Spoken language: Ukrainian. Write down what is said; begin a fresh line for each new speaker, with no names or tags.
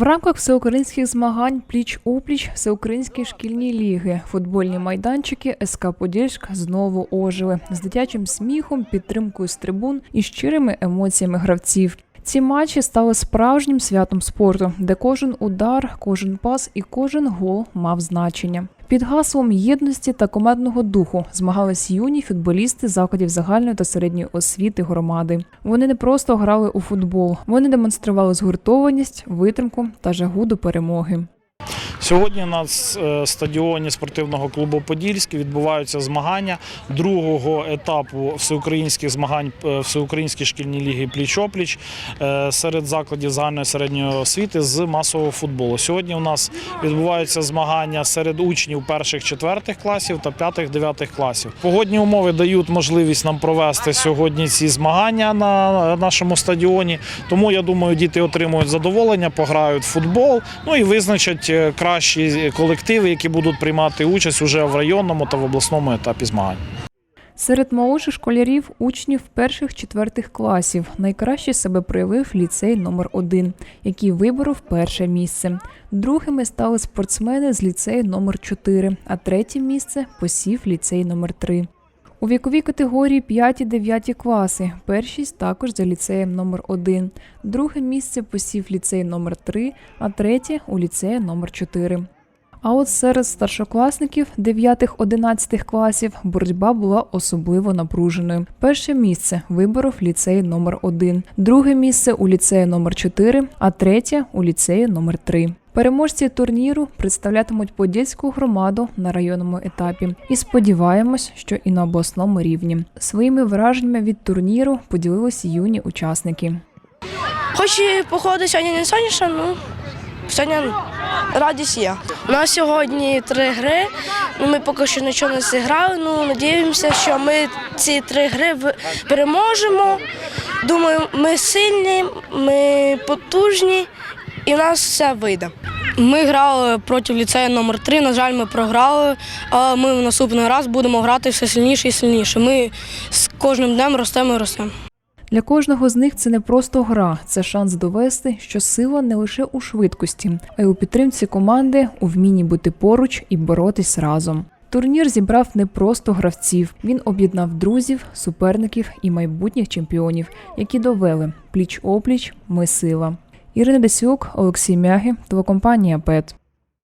В рамках всеукраїнських змагань пліч опліч всеукраїнські шкільні ліги, футбольні майданчики СК Подільськ знову ожили з дитячим сміхом, підтримкою з трибун і щирими емоціями гравців. Ці матчі стали справжнім святом спорту, де кожен удар, кожен пас і кожен гол мав значення. Під гаслом єдності та командного духу змагались юні футболісти закладів загальної та середньої освіти громади. Вони не просто грали у футбол, вони демонстрували згуртованість, витримку та жагу до перемоги.
Сьогодні на е, стадіоні спортивного клубу Подільський відбуваються змагання другого етапу всеукраїнських змагань е, Всеукраїнської шкільні ліги пліч-опліч е, серед закладів загальної середньої освіти з масового футболу. Сьогодні у нас відбуваються змагання серед учнів перших четвертих класів та п'ятих дев'ятих класів. Погодні умови дають можливість нам провести сьогодні ці змагання на нашому стадіоні. Тому я думаю, діти отримують задоволення, пограють в футбол, ну і визначать е, кращі колективи, які будуть приймати участь уже в районному та в обласному етапі змагань.
Серед молодших школярів, учнів перших четвертих класів найкраще себе проявив ліцей номер 1 який виборов перше місце. Другими стали спортсмени з ліцею номер 4 а третє місце посів ліцей номер 3 У віковій категорії 5-9 класи. Першість також за ліцеєм номер 1 друге місце посів ліцей номер 3 а третє у ліцеї номер 4 а от серед старшокласників 9-11 класів боротьба була особливо напруженою. Перше місце виборов ліцей номер 1 друге місце у ліцеї номер 4 а третє у ліцеї номер 3 Переможці турніру представлятимуть подільську громаду на районному етапі, і сподіваємось, що і на обласному рівні. Своїми враженнями від турніру поділилися юні учасники.
Хоч і погода сьогодні не сонячна, ну сьогодні радість є. У нас сьогодні три гри. Ну, ми поки що нічого не зіграли. Ну надіємося, що ми ці три гри переможемо. Думаю, ми сильні, ми потужні, і в нас все вийде.
Ми грали проти ліцею номер 3 На жаль, ми програли. Але ми в наступний раз будемо грати все сильніше і сильніше. Ми з кожним днем ростемо і ростемо.
Для кожного з них це не просто гра, це шанс довести, що сила не лише у швидкості, а й у підтримці команди, у вмінні бути поруч і боротись разом. Турнір зібрав не просто гравців, він об'єднав друзів, суперників і майбутніх чемпіонів, які довели пліч опліч. Ми сила. Ірина Десюк, Олексій Мяги, телекомпанія ПЕТ.